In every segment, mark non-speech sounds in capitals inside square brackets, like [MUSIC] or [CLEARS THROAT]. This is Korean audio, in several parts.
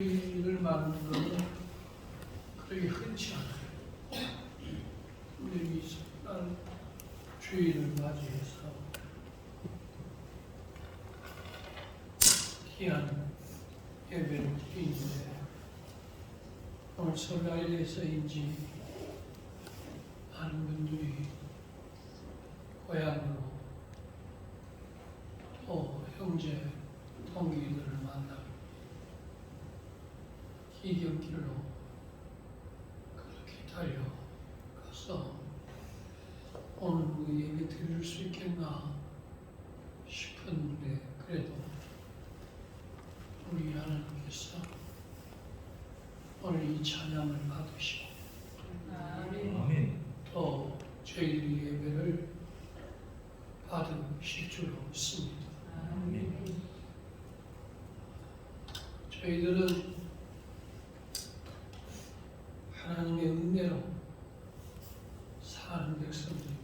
주일을 맞는 것은 그렇게 흔치 않아요. 우리 이 설날 주일을 맞이해서 귀한 예배를 드리는데 오늘 설날에 대해서인지 많은 분들이 고향으로 또 형제 동기들을 만나고 기경길로 그렇게 달려가서 오늘 그 예배 드릴 수 있겠나 싶었는데 그래도 우리 하나님께서 오늘 이 찬양을 받으시고 아멘. 또 저희들이 예배를 받으실 줄 믿습니다. 아멘. 저희들은 하나님의 은혜로 사는 백성들입니다.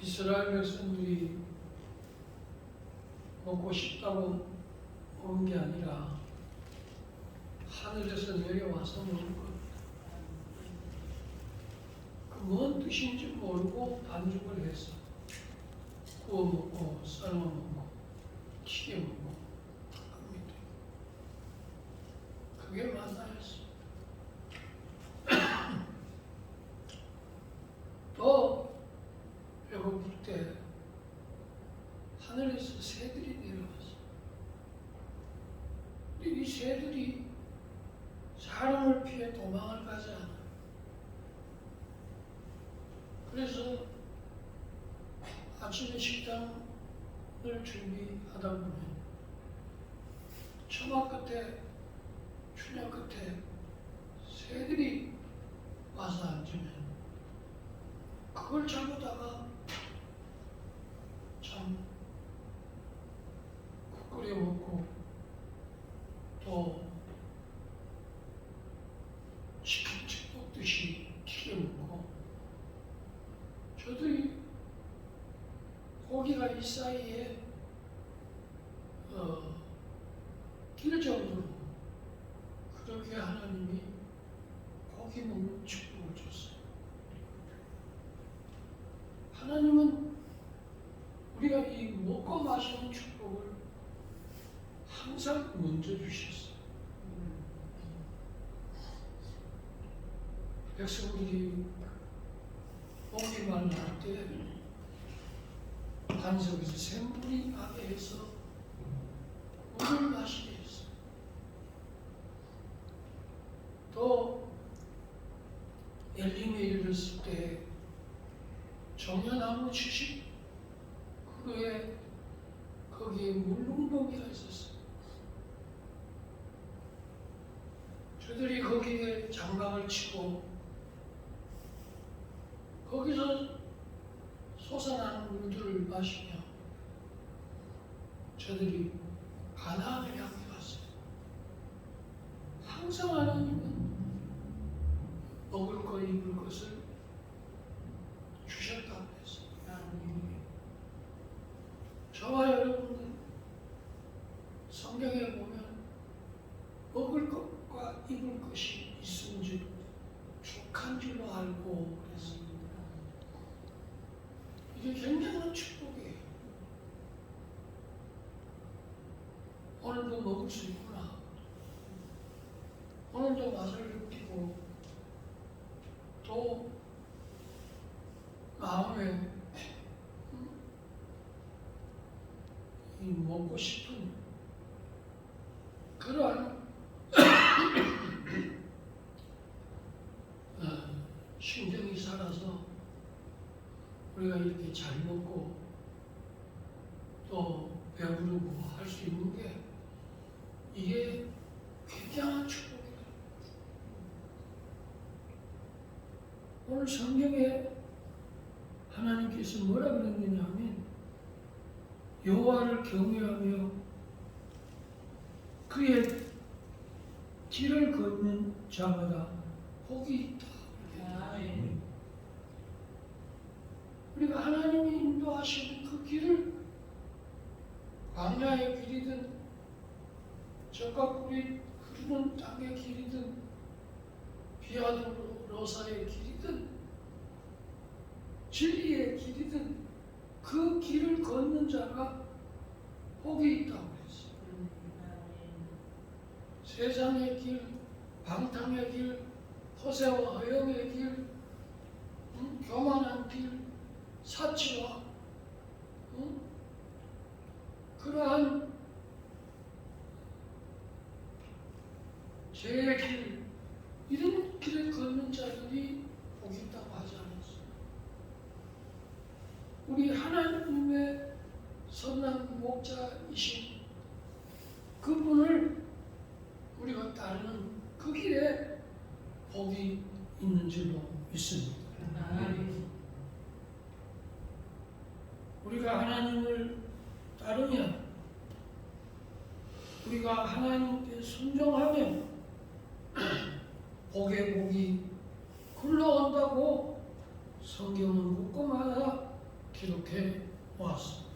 이스라엘 백성들이 먹고 싶다고 오는 게 아니라 하늘에서 내려와서 먹는 것. 그뭔 뜻인지 모르고 반죽을 해서 구워 먹고 삶아 먹고 튀겨 먹고 합니다. 그게 만나였어. 또 배고플 때 하늘에서 새들이 내려왔어. 근데 이 새들이 사람을 피해 도망을 가지 않아. 그래서 아침에 식당을 준비하다 보면 처마 끝에 추녀 끝에 새들이 와서 앉으면 그걸 잡아다가 참 국 끓여 먹고 또 치킨집 먹듯이 튀겨 먹고 저들이 고기가 이 사이에 어, 길 정도로 그렇게 하나님이 고기 먹는 축복을 줬어요. 하나님은 우리가 이 먹고 마시는 축복을 항상 먼저 주셨어요. 백성들이 목이 말랄 때 반석에서 샘물이 나게 해서 물을 마시게 했어요. 또 엘림에 이르렀을 때 정연나무 70 그루에 거기에 물릉봉이가 있었어요. 저들이 거기에 장막을 치고 거기서 솟아나는 물들을 마시며 저들이 가나안을 향해 갔어요. 항상 하나님은 먹을 것, 입을 것을 주셨다고 했어요. 저와 여러분은 성경에 보면 먹을 것과 입을 것이 있은 줄 족한 줄로 알고 그랬습니다. 이게 굉장한 축복이에요. 오늘도 먹을 수 있구나. 오늘도 맛을 느끼고 또 마음에 음, 이 먹고 싶은 그러한 어, 심정이 살아서 우리가 이렇게 잘 먹고 또 배부르고 할 수 있는 게 이게 굉장한 축복이다. 오늘 성경에 하나님께서 뭐라 그랬느냐 하면 여호와를 경외하며 그의 길을 걷는 자마다 복이 있다. 우리가 하나님이 인도하시는 그 길을 광야의 길이든 꿀이 흐르는 땅의 길이든 비아도 로사의 길이든 진리의 길이든 그 길을 걷는 자가 복이 있다고 했어요. 세상의 길, 방탕의 길, 허세와 허영의 길, 응? 교만한 길, 사치와 응? 그러한 죄의 길, 이런 길을 걷는 자들이 복이 있다고 하지 않았어요. 우리 하나님의 선한 목자이신 그분을 우리가 따르는 그 길에 복이 있는 줄로 믿습니다. 우리가 하나님을 따르면 우리가 하나님께 순종하면 복의 복이 굴러온다고 성경은 묶음하다 기록해 왔습니다.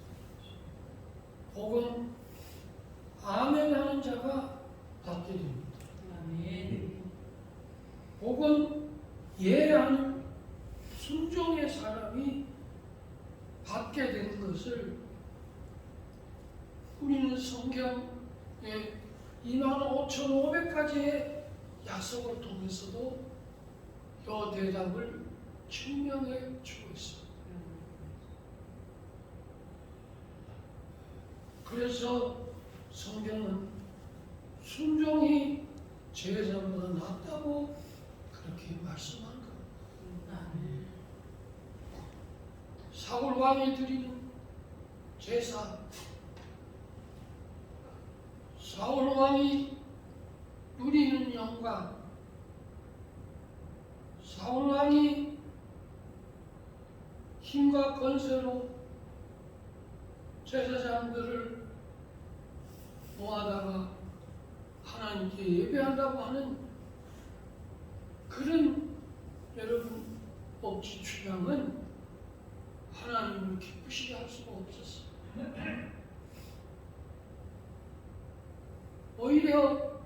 복은 아멘 하는 자가 받게 됩니다. 복은 예하는 순종의 사람이 받게 되는 것을 우리는 성경에 2만 5,500가지의 약속을 통해서도 이 대답을 증명해 주고 있습니다. 그래서 성경은 순종이 제사보다 낫다고 그렇게 말씀한 겁니다. 사울 왕이 드리는 제사 사울 왕이 누리는 영광 사울 왕이 힘과 권세로 제사장들을 모아다가 하나님께 예배한다고 하는 그런 여러분 억지 주장은 하나님을 기쁘시게 할 수가 없었어요. 오히려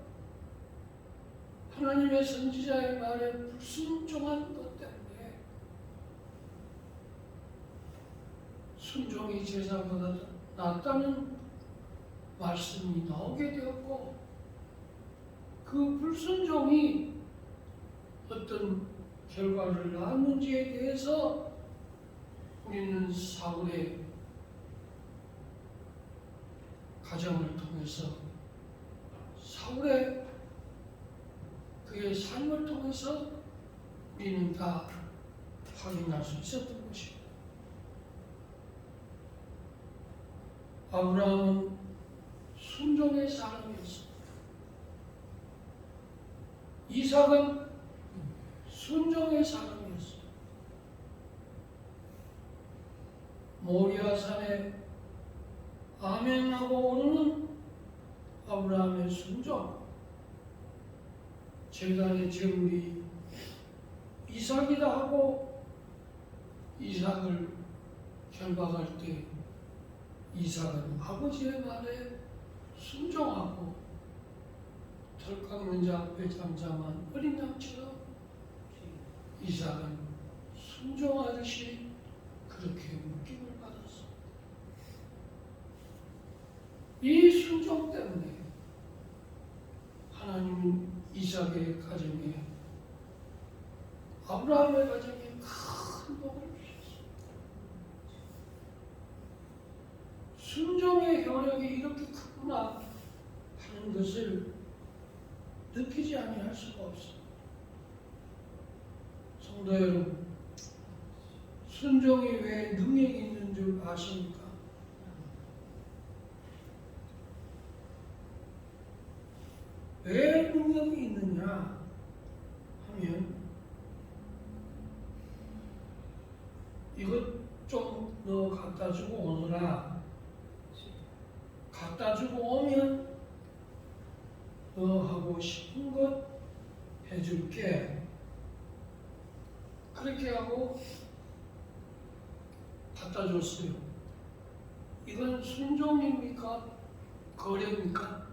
하나님의 선지자의 말에 불순종한 것 때문에 순종이 제사보다 낫다는 말씀이 나오게 되었고 그 불순종이 어떤 결과를 낳았는지에 대해서 우리는 사울의 가정을 통해서 사울의 그의 삶을 통해서 우리는 다 확인할 수 있었던 것입니다. 아브라함은 순종의 사람이었습니다. 이삭은 순종의 사람이었습니다. 모리아산에 아멘하고 오르는 아브라함의 순종, 제단의 제물이 이삭이다 하고 이삭을 결박할 때 이삭은 아버지의 말에 순종하고 털 깎는 자 앞에 잠잠한 어린 양처럼 이삭은 순종하듯이 그렇게 묶임을 받았어. 이 순종 때문에 하나님은 이삭의 가정에 아브라함의 가정에 큰 복을 주셨어. 순종의 효력이 이렇게 크구나 하는 것을 느끼지 아니할 수가 없어. 성도 여러분, 순종이 왜 능력이 있는 줄 아십니까? 왜 능력이 있느냐? 하면 이것 좀 너 갖다 주고 오너라. 갖다 주고 오면 너 하고 싶은 것 해줄게. 그렇게 하고 갖다 줬어요. 이건 순종입니까? 거래입니까?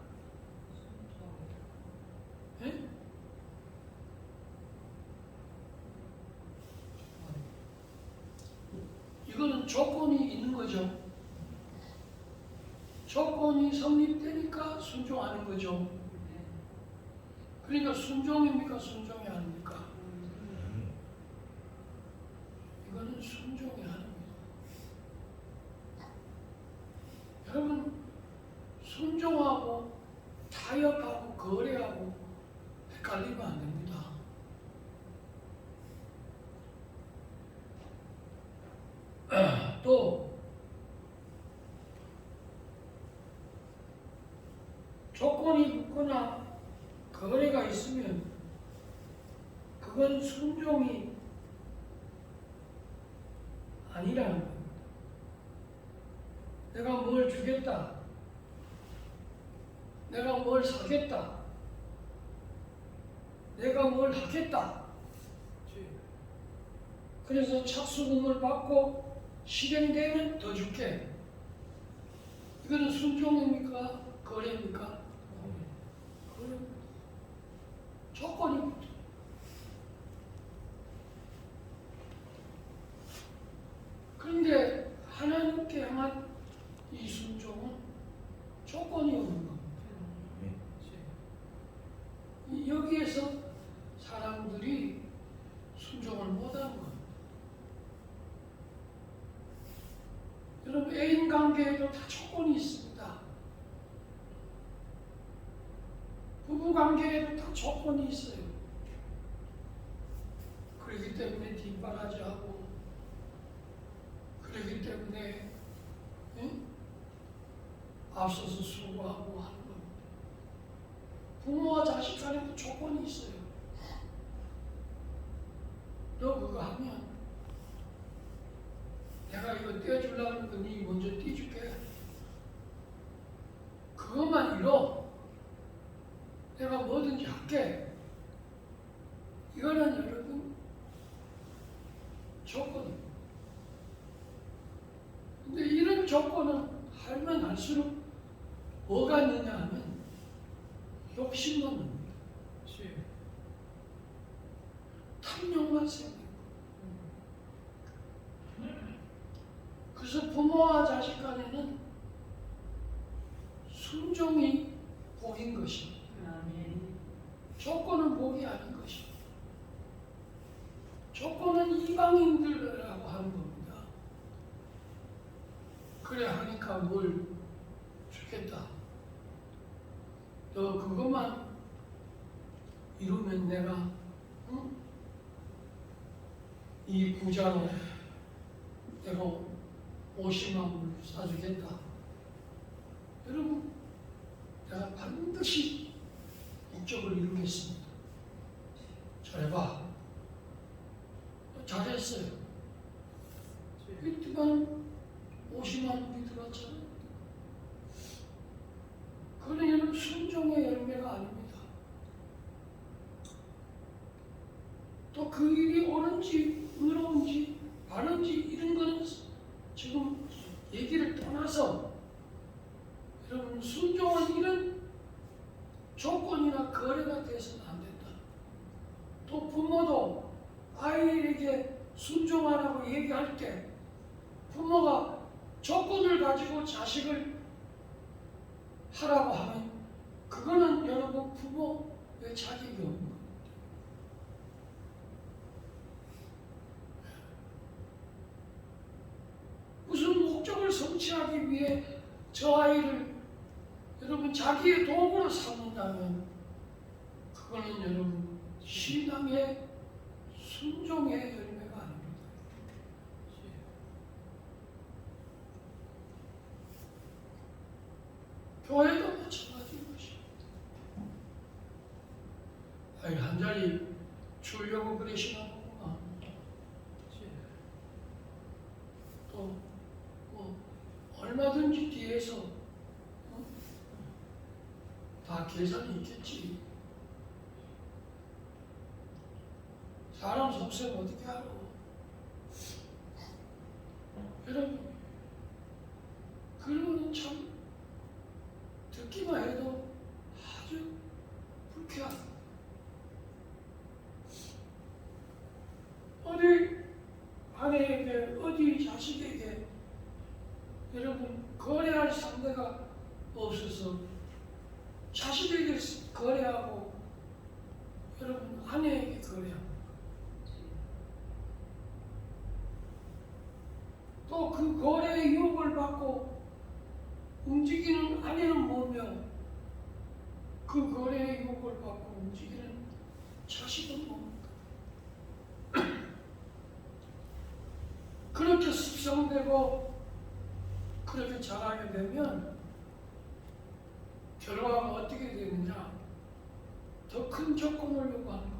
예? 이거는 조건이 있는 거죠. 조건이 성립되니까 순종하는 거죠. 그러니까 순종입니까? 순종이 아닙니까? 음. 이거는 순종이 아닙니까? 여러분, 순종하고 타협하고 거래하고 헷갈리면 안 됩니다. 아, [CLEARS THROAT] 또 조건이 붙거나 거래가 있으면 그건 순종이 아니라는 겁니다. 내가 뭘 주겠다. 내가 뭘 사겠다. 내가 뭘 하겠다. 그래서 착수금을 받고 실행되면 더 줄게. 이거는 순종입니까? 거래입니까? 거래. 조건이. 그런데 하나님께 향한 이 순종은 조건이 없는 겁니다. 이- 여기에서 사람들이 순종을 못하는 겁니다. 여러분 애인 관계에도 다 조건이 있습니다. 부부 관계에도 다 조건이 있어요. 그렇기 때문에 뒷바라지하고 그렇기 때문에 응? 앞서서 수고하고 하는 겁니다. 부모와 자식 간에도 조건이 있어요. 너 그거 하면 내가 이거 떼어주려는 거니 먼저 떼줄게. 그것만 이뤄. 뭐든지 할게. 이거는 여러분 조건입니다. 근데 이런 조건은 하면 할수록 뭐가 있느냐 하면 욕심만 생기고. 그래서 부모와 자식 간에는 순종이 복인 것입니다. 조건은 복이 아닌 것입니다. 조건은 이방인들이라고 하는 겁니다. 그래 하니까 뭘 주겠다. 너 그것만 이루면 내가 응? 이 부자로 내가 50만 불 사주겠다. 여러분, 내가 반드시 목적을 이루겠습니다. 잘해봐. 잘했어요. 그때만 50만 불이 들어왔잖아요. 그거는 여러분 순종의 열매가 아닙니다. 또 그 일이 옳은지 의로운지 바른지 이런 거는 지금 얘기를 떠나서 여러분 순종은 이런 조건이나 거래가 돼서는 안 된다. 또 부모도 아이에게 순종하라고 얘기할 때 부모가 조건을 가지고 자식을 하라고 하면 그거는 여러분 부모의 자격이 없는 겁니다. 무슨 목적을 성취하기 위해 저 아이를 여러분 자기의 도구로 삼는다면 그거는 여러분 신앙의 순종의 열매가 아닙니다. 교회도 마찬가지인 것입니다. 아이 한 자리 주려고 그러시나 보구나. 또뭐 얼마든지 뒤에서 어? 다 계산이 있겠지. 사람 속셈 어떻게 알아? 여러분, 그러면 참 듣기만 해도 아주 불쾌하다. 어디 아내에게, 어디 자식에게 자식에게 거래하고 여러분 아내에게 거래하고 또 그 거래의 유혹을 받고 움직이는 아내는 뭐며 그 거래의 유혹을 받고 움직이는 자식은 뭡니까? 그렇게 습성되고 그렇게 자라게 되면 결과가 어떻게 되느냐? 더 큰 조건을 요구하는 겁니다.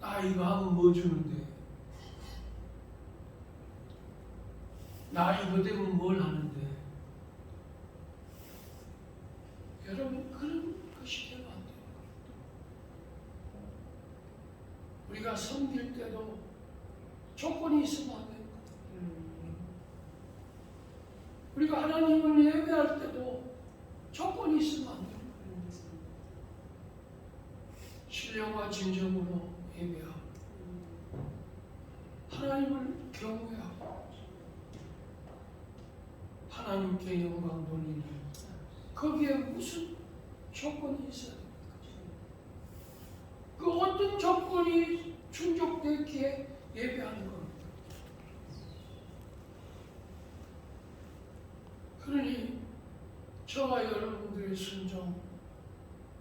나 이거 하면 뭐 주는데? 나 이거 되면 뭘 하는데? 여러분 그런 것이 되면 안 돼요. 우리가 섬길 때도 조건이 있으면 안 돼요. 우리가 하나님을 예배할 때도 조건이 있으면 안 돼요. 신령과 진정으로 예배하고 하나님을 경외하고 하나님께 영광 돌리는 거기에 무슨 조건이 있어야 됩니까? 그 어떤 조건이 충족됐기에 예배하는 겁니다. 그러니 저와 여러분들의 순종,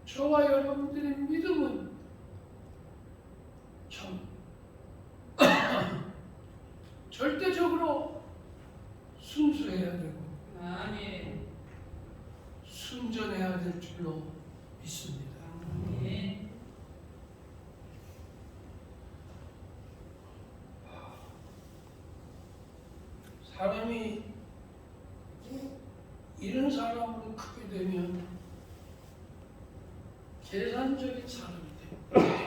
저와 여러분들의 믿음은 참 [COUGHS] 절대적으로 순수해야 되고 아멘. 순전해야 될 줄로 믿습니다. 아멘. 사람이 이런 사람으로 크게 되면 계산적인 사람이 돼요.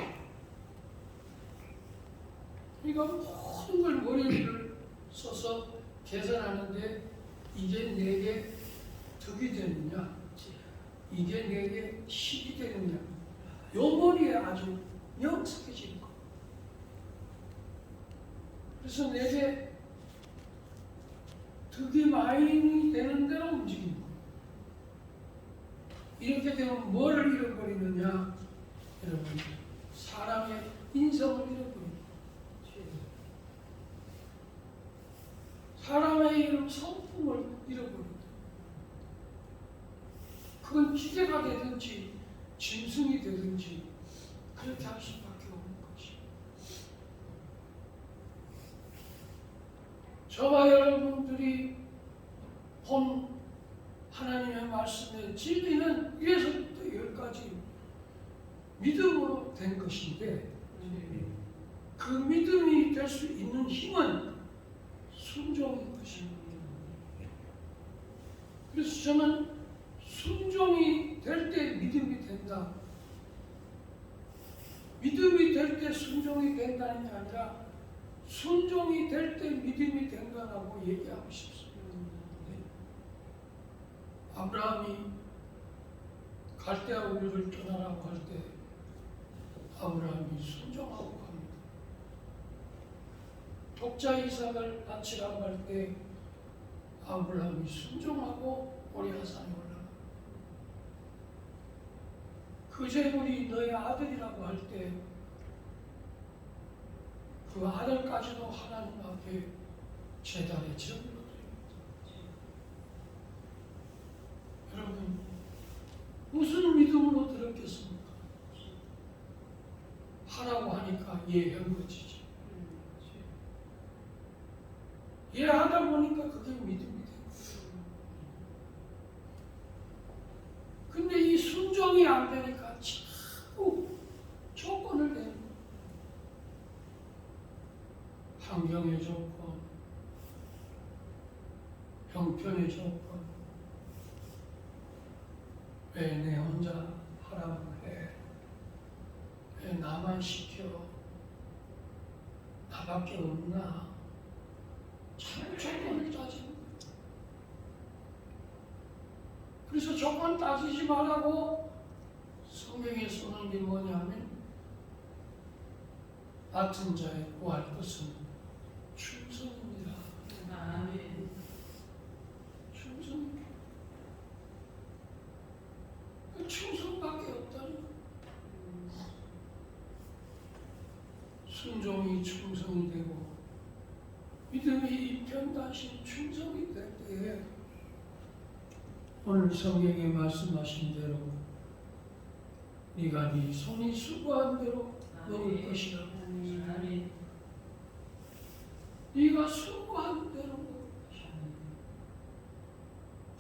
그러니까 모든 걸 머리를 써서 계산하는데 이게 내게 득이 되느냐, 이게 내게 실이 되느냐, 요 머리에 아주 명석해지는 거. 그래서 내게 득이 많이 되는 대로 움직이는. 이렇게 되면 뭐를 잃어버리느냐? 여러분, 사람의 인성을 잃어버립니다. 사람의 이름 성품을 잃어버립니다. 그건 기계가 되든지 짐승이 되든지 그렇게 할 수밖에 없는 것이. 저와 여러분들이 본 하나님의 말씀의 진리는 위에서부터 여기까지 믿음으로 된 것인데 그 믿음이 될 수 있는 힘은 순종인 것입니다. 그래서 저는 순종이 된다. 믿음이 될 때 순종이 된다는 게 아니라 순종이 될 때 믿음이 된다라고 얘기하고 싶습니다. 아브라함이 갈대아 우르를 떠나라고 할 때 아브라함이 순종하고 갑니다. 독자 이삭을 바치라고 할 때 아브라함이 순종하고 오리아산에 올라가. 그 재물이 너의 아들이라고 할 때 그 아들까지도 하나님 앞에 제단의 제물로 드립니다. 여러분 무슨 믿음으로 들었겠습니까? 하라고 하니까 예한 것이지. 예하다 보니까 그게 믿음이 되고. 근데 이 순종이 안 되니까 자꾸 조건을 내는 거예요. 환경의 조건, 형편의 조건, 왜 내 혼자 하라고 해? 왜 나만 시켜? 나밖에 없나? 따지는 거예요. 그래서 조건 따지지 말라고 성경에 쓰는 게 뭐냐면 같은 자의 구할 것은 충성입니다. 아멘. 충성. 충성밖에 없다는 거. 순종이 충성이 되고 변다신 충성이 될 때에 오늘 성경에 말씀하신 대로 네가 네 손이 수고한 대로 먹을 것이라. 네가 수고한 대로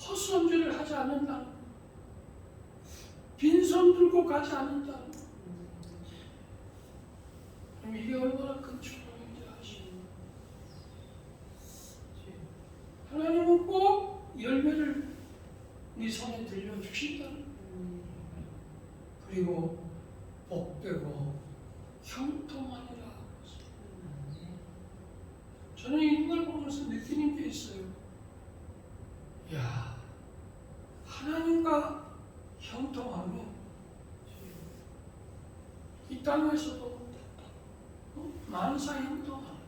헛손질을 하지 않는다는 거. 빈손 들고 가지 않는다는 거. 그럼 이게 얼마나 큰 축복인지 아시죠? 하나님은 꼭 열매를 네 손에 들려주신다는 거. 그리고 복되고 형통하니라 저는 이걸 보면서 느끼는 게 있어요. 야, 하나님과 형통하면 이 땅에서도 어? 만사 형통하는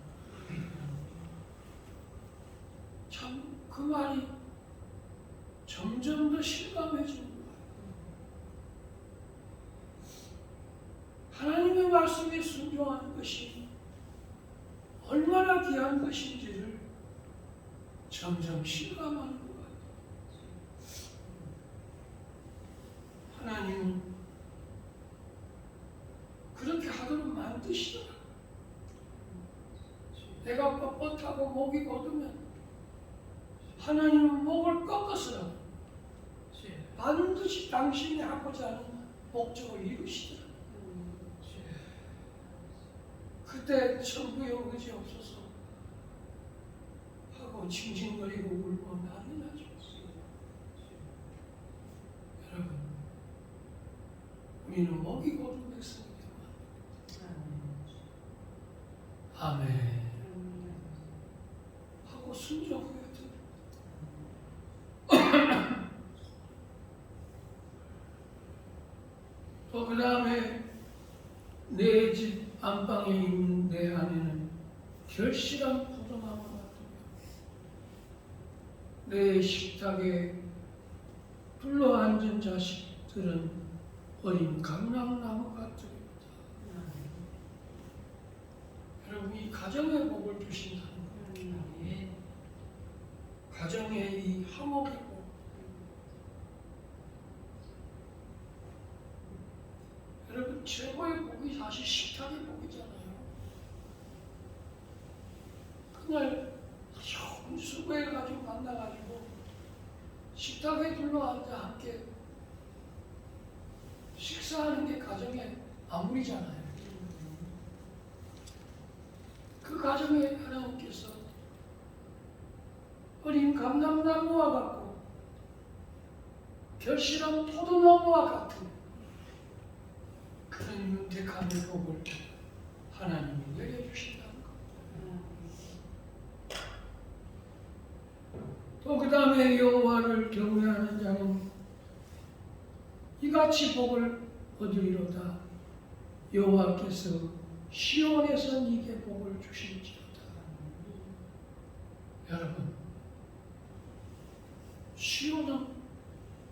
참그 말이 점점 더 실감해지는 거예요. 하나님의 말씀에 순종하는 것이 얼마나 귀한 것인지를 점점 실감하는 것 같아요. 하나님은 그렇게 하도록 만드시더라. 내가 뻣뻣하고 목이 곧으면 하나님은 목을 꺾어서 반드시 당신이 하고자 하는 목적을 이루시더라. 그때 천부의 의지 없어서 하고 징징거리고 울고 난리 나죠. 여러분, 우리는 목이 고른 백성이 되면 아멘 하고 순종하게 됩니다. 또그 다음에 내 집 안방에 있는 내 안에는 결실한 포도나무 같으며 내 식탁에 둘러앉은 자식들은 어린 강남나무 같으리다. 여러분 이 가정의 복을 주신다는 거예요. 가정의 이 화목의 복. 여러분의 복이 사실 식탁의 복이잖아요. 그날 좀 수고해가지고 만나가지고 둘러앉아 함께 식사하는 게 가정의 마무리잖아요. 그 가정에 하나님께서 어린 감람나무와 같고 결실한 포도나무와 같은 그런 윤택함의 복을 하나님이 내려주신다는 것. 또 그 다음에 여호와를 경외하는 자는 이같이 복을 얻으리로다. 여호와께서 시온에서 네게 복을 주실지어다. 여러분, 시온은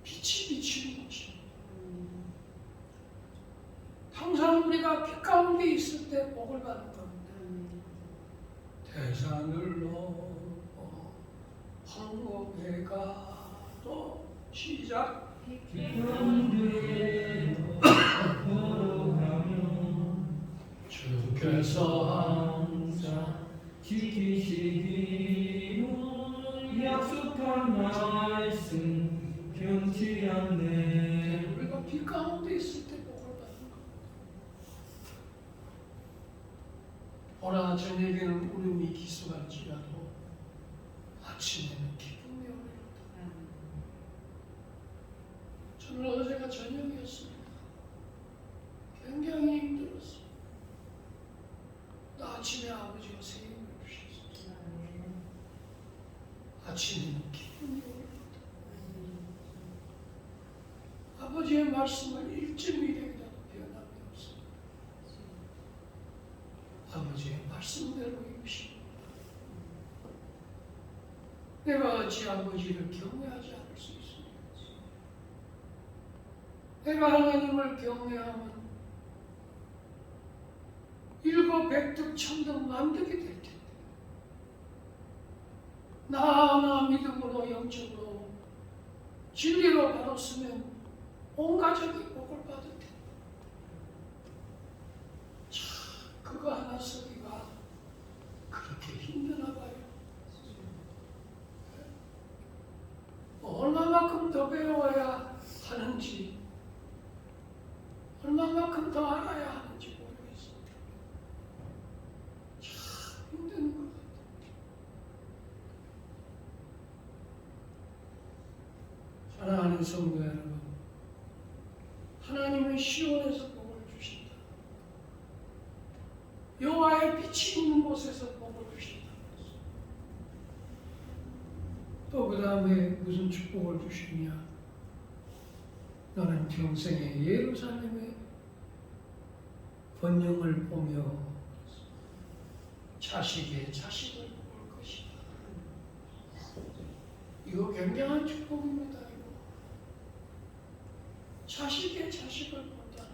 빛이 비치는 곳입니다. 항상 우리가 빛 가운데 있을 때 복을 받는 겁니다. 대산을 넘어 황곡에 가도 시작 주께서 항상 지키시기를 약속한 말씀 변치 않네 우리가 빛 가운데 있을 때 복을 받는 겁니다. 보라 저녁에는 울음이 기수할지라도 아침에는 기쁨이 오리로다. 저는 어제가 저녁이었습니다. 굉장히 힘들었어요. 나 아침에 아버지가 생일을 주셨어요. 아침에는 기쁨이 오리로다. 아버지의 말씀을 일주일이라도 변함이 없습니다. 아버지의 말씀대로 입으시고 내가 어찌 아버지를 경외하지 않을 수 있습니까? 내가 하나님을 경외하면 일곱 백득 천득 만득이 될 텐데 나 하나 믿음으로 영적으로 진리로 바랐으면 온 가족이 복을 받을 텐데 참 그거 하나 쓰기가 그렇게 힘드나 봐요 뭐 얼마만큼 더 배워야 하는지 얼마만큼 더 알아야 하는지 모르겠습니다. 참 힘든 것 같아요. 사랑하는 성도 여러분, 하나님은 시온에서 복을 주신다. 여호와의 빛이 있는 곳에서 복을 주신다. 또 그 다음에 무슨 축복을 주시냐? 너는 평생에 예루살렘의 번영을 보며 자식의 자식을 볼 것이다. 이거 굉장한 축복입니다. 이거. 자식의 자식을 본다.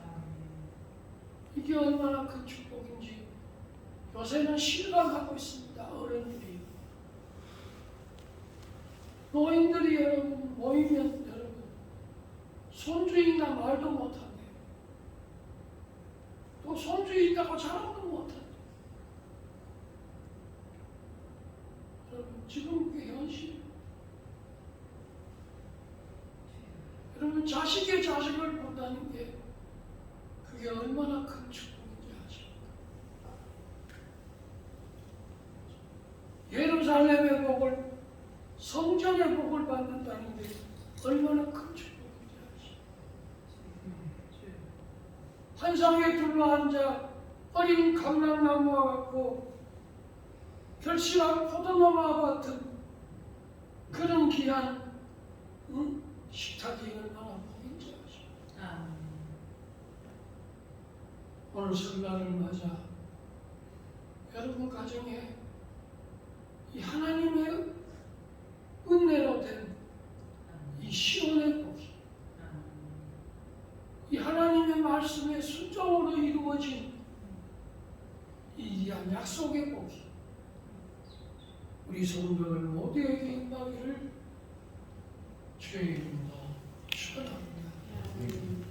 이게 얼마나 큰 축복인지 요새는 실감하고 있습니다. 어른들이. 노인들이 여러분 모이면 손주 있나 말도 못한대. 또 손주 있다고 자랑도 못한대. 여러분 지금 그게 현실. 여러분 자식의 자식을 본다는 게 그게 얼마나 큰 축복인지 아십니까? 예루살렘의 복을 성전의 복을 받는다는 게 얼마나 큰 축복인지 아십니까? 한상에 둘러앉아 어린 감람나무와 같고 결실한 포도나무와 같은 그런 귀한 응? 식탁이 얼마나 복인지 아십니까? 오늘 설날을 맞아 여러분 가정에 이 하나님의 은혜로 된 이 시온의 복 이 하나님의 말씀에 순종으로 이루어진 이 약속의 복이 우리 성도들 모두에게 임하기를 주의 이름으로 축원합니다.